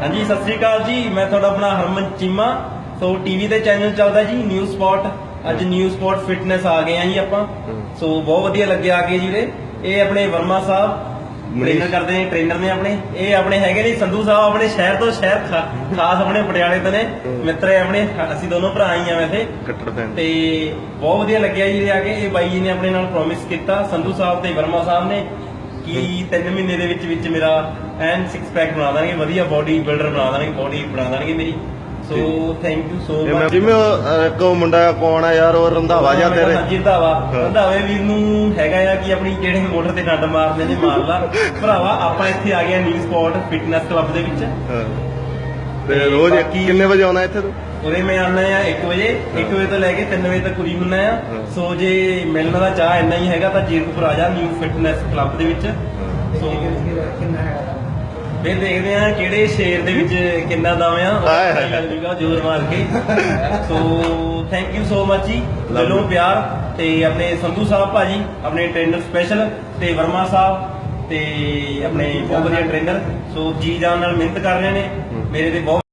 ਹਾਂਜੀ ਸਤਿ ਸ੍ਰੀ ਅਕਾਲ ਜੀ। ਮੈਂ ਤੁਹਾਡਾ ਆਪਣਾ ਹਰਮਨ ਚੀਮਾ। ਸੋ ਟੀਵੀ ਤੇ ਚੈਨਲ ਚੱਲਦਾ ਜੀ ਨਿਊ ਸਪੌਟ ਅੱਜ ਨਿਊ ਸਪੌਟ ਫਿਟਨੈਸ ਆ ਗਏ ਆ ਜੀ ਆਪਾਂ। ਸੋ ਬਹੁਤ ਵਧੀਆ ਲੱਗਿਆ ਆ ਕੇ ਜੀ ਵੀਰੇ। ਇਹ ਆਪਣੇ ਵਰਮਾ ਸਾਹਿਬ। ਟ੍ਰੇਨਰ ਕਰਦੇ ਨੇ ਟ੍ਰੇਨਰ ਨੇ ਆਪਣੇ। ਇਹ ਆਪਣੇ ਹੈਗੇ ਨੇ ਸੰਧੂ ਸਾਹਿਬ ਆਪਣੇ ਸ਼ਹਿਰ ਤੋਂ ਸ਼ਹਿਰ ਖਾਸ ਆਪਣੇ ਪਟਿਆਲੇ ਤੋਂ ਨੇ। ਮਿੱਤਰ ਹੈ ਆਪਣੇ ਅਸੀਂ ਦੋਨੋਂ ਭਰਾ ਹੀ ਆ ਵੈਸੇ। ਤੇ ਬਹੁਤ ਵਧੀਆ ਲੱਗਿਆ ਜੀ ਇਹ ਆ ਕੇ। ਇਹ ਬਾਈ ਜੀ ਨੇ ਆਪਣੇ ਨਾਲ ਪ੍ਰੋਮਿਸ ਕੀਤਾ। ਸੰਧੂ ਸਾਹਿਬ ਤੇ ਵਰਮਾ ਸਾਹਿਬ ਨੇ। ਕਿ 3 ਮਹੀਨੇ ਦੇ ਵਿੱਚ ਵਿੱਚ ਮੇਰਾ ਐਨ ਸਿਕਸ ਪੈਕ ਬਣਾ ਦੇਣਗੇ ਵਧੀਆ ਬਾਡੀ ਬਿਲਡਰ ਬਣਾ ਦੇਣਗੇ ਬਾਡੀ ਬਣਾ ਦੇਣਗੇ ਮੇਰੀ। So thank you so much ਜਿਵੇਂ ਉਹ ਮੁੰਡਾ ਕੌਣ ਆ ਯਾਰ ਉਹ ਰੰਧਾਵਾ ਜਾਂ ਤੇਰੇ। ਹਾਂਜੀ ਰੰਧਾਵਾ। ਰੰਧਾਵੇ ਵੀਰ ਨੂੰ ਹੈਗਾ ਆ ਕਿ ਆਪਣੀ ਜਿਹੜੇ ਮੋਟਰ ਤੇ ਡੰਡ ਮਾਰਦੇ ਨੇ ਮਾਰ ਲਾ ਭਰਾਵਾ ਆਪਾਂ ਇੱਥੇ ਆ ਗਏ ਨਿਊ ਸਪੌਟ ਫਿਟਨੈਸ ਕਲੱਬ ਦੇ ਵਿੱਚ। ਹਾਂ। ਤੇ ਰੋਜ਼ ਬਾਕੀ- ਕਿੰਨੇ ਵਜੇ ਆਉਣਾ ਇੱਥੇ ਤੂੰ? ਉਰੇ ਮੈਂ ਆਉਣਾ ਆ 1 ਵਜੇ। 1 ਵਜੇ ਤੋਂ ਲੈ ਕੇ 3 ਵਜੇ ਤੱਕ ਉਰੀ ਹੁੰਨਾ ਆ। ਸੋ ਜੇ ਮਿਲਣ ਦਾ ਚਾਹ ਇੰਨਾ ਹੀ ਹੈਗਾ ਤਾਂ ਜੀਰਕਪੁਰ ਆ ਜਾ ਨਿਊ ਫਿਟਨੈਸ ਕਲੱਬ ਦੇ ਵਿੱਚ। ਸੋ ਫਿਰ ਦੇਖਦੇ ਆ ਕਿਹੜੇ ਸ਼ੇਰ ਦੇ ਵਿੱਚ ਕਿੰਨਾ ਦਮ ਆ। ਹਾਏ ਹਾਏ। ਲੱਗ ਜੂਗਾ ਜ਼ੋਰ ਮਾਰ ਕੇ। So thank you so much ਜੀ। ਦਿਲੋਂ ਪਿਆਰ ਤੇ ਆਪਣੇ ਸੰਧੂ ਸਾਹਿਬ ਭਾਜੀ ਆਪਣੇ ਟ੍ਰੇਨਰ ਸਪੈਸ਼ਲ ਤੇ ਵਰਮਾ ਸਾਹਿਬ। ਤੇ ਆਪਣੇ ਬਹੁਤ ਵਧੀਆ ਟ੍ਰੇਨਰ ਸੋ ਜੀ ਜਾਨ ਨਾਲ ਮਿਹਨਤ ਕਰ ਰਹੇ ਨੇ। ਮੇਰੇ ਤੇ ਬਹੁਤ